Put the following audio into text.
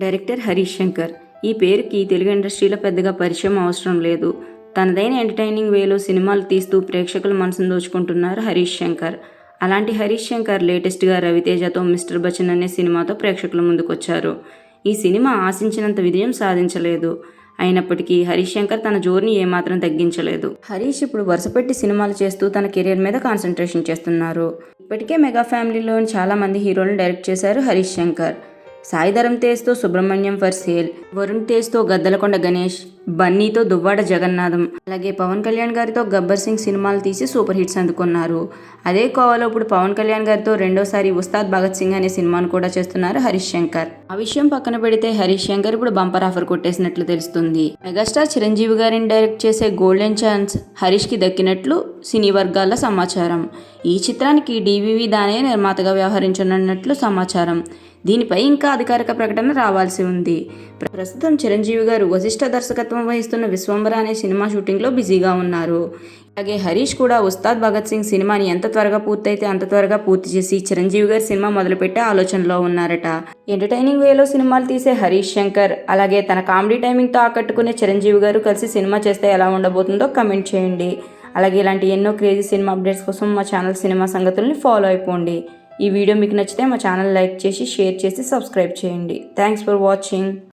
Director Harish Shankar. ఈ పేరుకి తెలుగు ఇండస్ట్రీలో పెద్దగా పరిచయం అవసరం లేదు. తనదైన ఎంటర్టైనింగ్ వేలో సినిమాలు తీస్తూ ప్రేక్షకుల మనసును దోచుకుంటున్నారు హరీష్ శంకర్. అలాంటి హరీష్ శంకర్ లేటెస్ట్గా రవితేజతో మిస్టర్ బచ్చన్ అనే సినిమాతో ప్రేక్షకుల ముందుకొచ్చారు. ఈ సినిమా ఆశించినంత విజయం సాధించలేదు. అయినప్పటికీ హరీష్ శంకర్ తన జోరుని ఏమాత్రం తగ్గించలేదు. హరీష్ ఇప్పుడు వరుసపెట్టి సినిమాలు చేస్తూ తన కెరీర్ మీద కాన్సన్ట్రేషన్ చేస్తున్నారు. ఇప్పటికే మెగా ఫ్యామిలీలోని చాలామంది హీరోలను డైరెక్ట్ చేశారు హరీష్ శంకర్. సాయిధరం తేజ్తో సుబ్రహ్మణ్యం ఫర్ సేల్ వరుణ్ తేజ్తో గద్దలకొండ గణేష్ బన్నీతో దువ్వాడ జగన్నాథం అలాగే పవన్ కళ్యాణ్ గారితో గబ్బర్ సింగ్ సినిమాలు తీసి సూపర్ హిట్స్ అందుకున్నారు. అదే కోవలో ఇప్పుడు పవన్ కళ్యాణ్ గారితో రెండోసారి ఉస్తాద్ భగత్ సింగ్ అనే సినిమాను కూడా చేస్తున్నారు హరీష్ శంకర్. ఆ విషయం పక్కన పెడితే హరీష్ శంకర్ ఇప్పుడు బంపర్ ఆఫర్ కొట్టేసినట్లు తెలుస్తుంది. మెగాస్టార్ చిరంజీవి గారిని డైరెక్ట్ చేసే గోల్డెన్ ఛాన్స్ హరీష్కి దక్కినట్లు సినీ వర్గాల సమాచారం. ఈ చిత్రానికి డివివి దానే నిర్మాతగా వ్యవహరించనున్నట్లు సమాచారం. దీనిపై ఇంకా అధికారిక ప్రకటన రావాల్సి ఉంది. ప్రస్తుతం చిరంజీవి గారు వశిష్ఠ దర్శకత్వం వహిస్తున్న విశ్వంబర అనే సినిమా షూటింగ్లో బిజీగా ఉన్నారు. అలాగే హరీష్ కూడా ఉస్తాద్ భగత్ సింగ్ సినిమాని ఎంత త్వరగా పూర్తయితే అంత త్వరగా పూర్తి చేసి చిరంజీవి గారి సినిమా మొదలుపెట్టే ఆలోచనలో ఉన్నారట. ఎంటర్టైనింగ్ వేలో సినిమాలు తీసే హరీష్ శంకర్ అలాగే తన కామెడీ టైమింగ్తో ఆకట్టుకునే చిరంజీవి గారు కలిసి సినిమా చేస్తే ఎలా ఉండబోతుందో కమెంట్ చేయండి. అలాగే ఇలాంటి ఎన్నో క్రేజీ సినిమా అప్డేట్స్ కోసం మా ఛానల్ సినిమా సంగతుల్ని ఫాలో అయిపోండి. ఈ వీడియో మీకు నచ్చితే మా ఛానల్ లైక్ చేసి షేర్ చేసి సబ్స్క్రైబ్ చేయండి. Thanks for watching